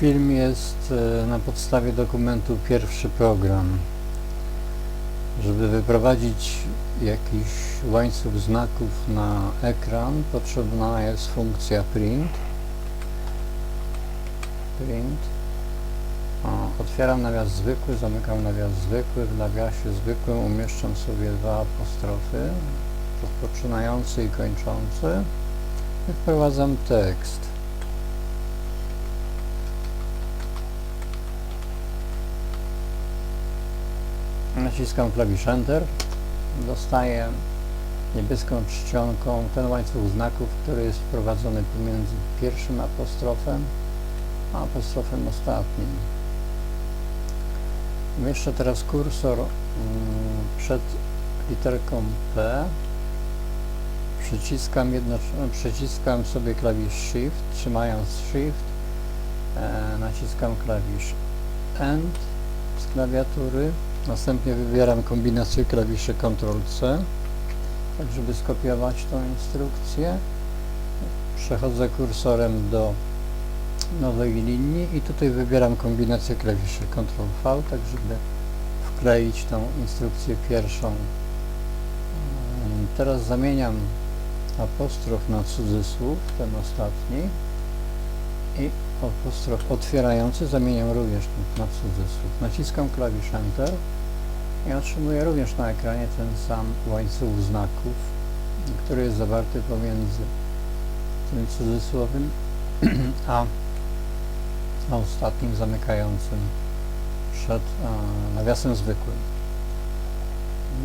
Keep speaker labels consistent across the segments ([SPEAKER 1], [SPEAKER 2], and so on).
[SPEAKER 1] Film jest e, na podstawie dokumentu pierwszy program. Żeby wyprowadzić jakiś łańcuch znaków na ekran potrzebna jest funkcja print. Print. O, otwieram nawias zwykły, zamykam nawias zwykły, w nawiasie zwykłym umieszczam sobie dwa apostrofy, rozpoczynający i kończący i wprowadzam tekst. Naciskam klawisz Enter, dostaję niebieską czcionką ten łańcuch znaków, który jest wprowadzony pomiędzy pierwszym apostrofem a apostrofem ostatnim. Umieszczę teraz kursor mm, przed literką P. Przyciskam, przyciskam sobie klawisz Shift, trzymając Shift, e, naciskam klawisz End z klawiatury, następnie wybieram kombinację klawiszy Ctrl-C, tak żeby skopiować tą instrukcję. Przechodzę kursorem do nowej linii i tutaj wybieram kombinację klawiszy Ctrl-V, tak żeby wkleić tą instrukcję pierwszą. Teraz zamieniam apostrof na cudzysłów, ten ostatni i apostrof otwierający zamieniam również na cudzysłów. Naciskam klawisz Enter i otrzymuję również na ekranie ten sam łańcuch znaków, który jest zawarty pomiędzy tym cudzysłowym a ostatnim zamykającym przed nawiasem zwykłym.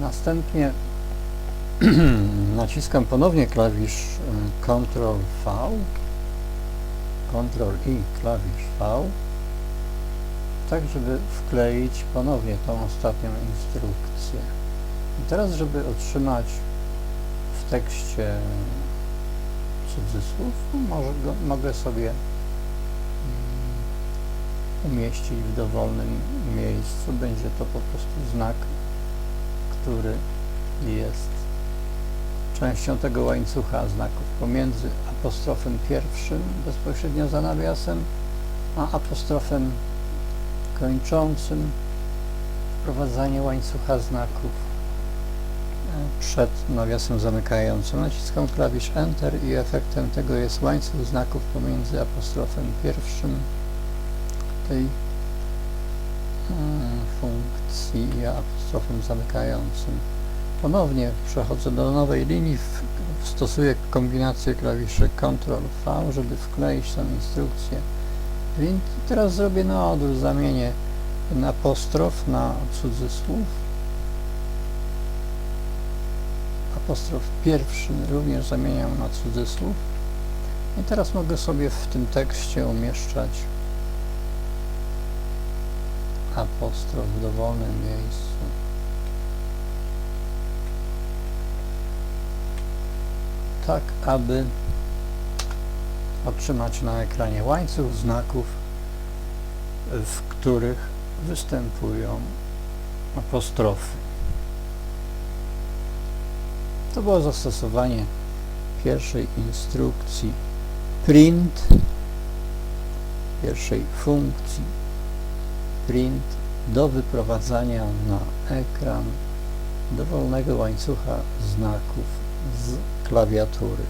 [SPEAKER 1] Następnie naciskam ponownie klawisz e, Ctrl V, Ctrl i klawisz V, tak żeby wkleić ponownie tą ostatnią instrukcję. I teraz, żeby otrzymać w tekście cudzysłów, może mogę sobie umieścić w dowolnym miejscu. Będzie to po prostu znak, który jest częścią tego łańcucha znaków pomiędzy apostrofem pierwszym bezpośrednio za nawiasem, a apostrofem kończącym wprowadzanie łańcucha znaków e, przed nawiasem zamykającym. Naciskam klawisz Enter i efektem tego jest łańcuch znaków pomiędzy apostrofem pierwszym tej mm, funkcji i apostrofem zamykającym. Ponownie przechodzę do nowej linii, stosuję kombinację klawiszy Ctrl V, żeby wkleić tę instrukcję. Więc teraz zrobię na odwrót, zamienię ten apostrof na cudzysłów. Apostrof pierwszy również zamieniam na cudzysłów. I teraz mogę sobie w tym tekście umieszczać apostrof w dowolnym miejscu. Tak, aby otrzymać na ekranie łańcuch znaków, w których występują apostrofy. To było zastosowanie pierwszej instrukcji print, pierwszej funkcji print do wyprowadzania na ekran dowolnego łańcucha znaków z klawiatury.